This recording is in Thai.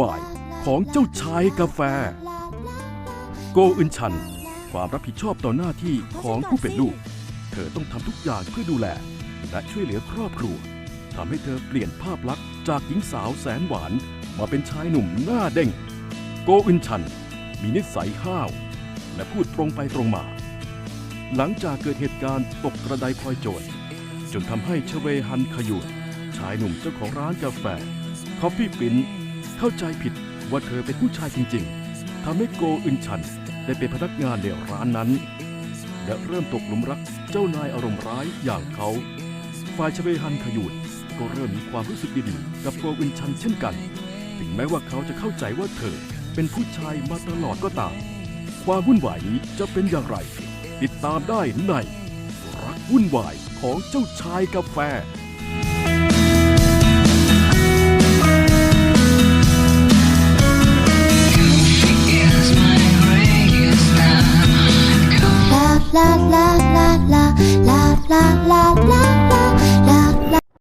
วายของเจ้าชายกาแฟ โกอึนชัน ความรับผิดชอบต่อหน้าที่ของผู้เป็นลูก เธอต้องทำทุกอย่างเพื่อดูแล และช่วยเหลือครอบครัวทำให้เธอเปลี่ยนภาพลักษณ์จากหญิงสาวแสนหวานมาเป็นชายหนุ่มหน้าเด้ง โกอึนชัน มีนิสัยห้าว และพูดตรงไปตรงมา หลังจากเกิดเหตุการณ์ตกกระไดพลอยโจรจนทำให้ชเวฮันขยูนชายหนุ่มเจ้าของร้านกาแฟ คอฟฟี่ปิ้น เข้าใจผิดว่าเธอเป็นผู้ชายจริงๆทำให้โกอึนชันได้เป็นพนักงานในร้านนั้น และเริ่มตกหลุมรักเจ้านายอารมณ์ร้ายอย่างเขา ฝ่ายชเวฮันขยูนก็เริ่มมีความรู้สึกดีๆกับโกอึนชันเช่นกัน ถึงแม้ว่าเขาจะเข้าใจว่าเธอเป็นผู้ชายมาตลอดก็ตาม ความวุ่นวายนี้จะเป็นอย่างไร ติดตามได้ในรักวุ่นวายของเจ้าชายกาแฟ la la la la la la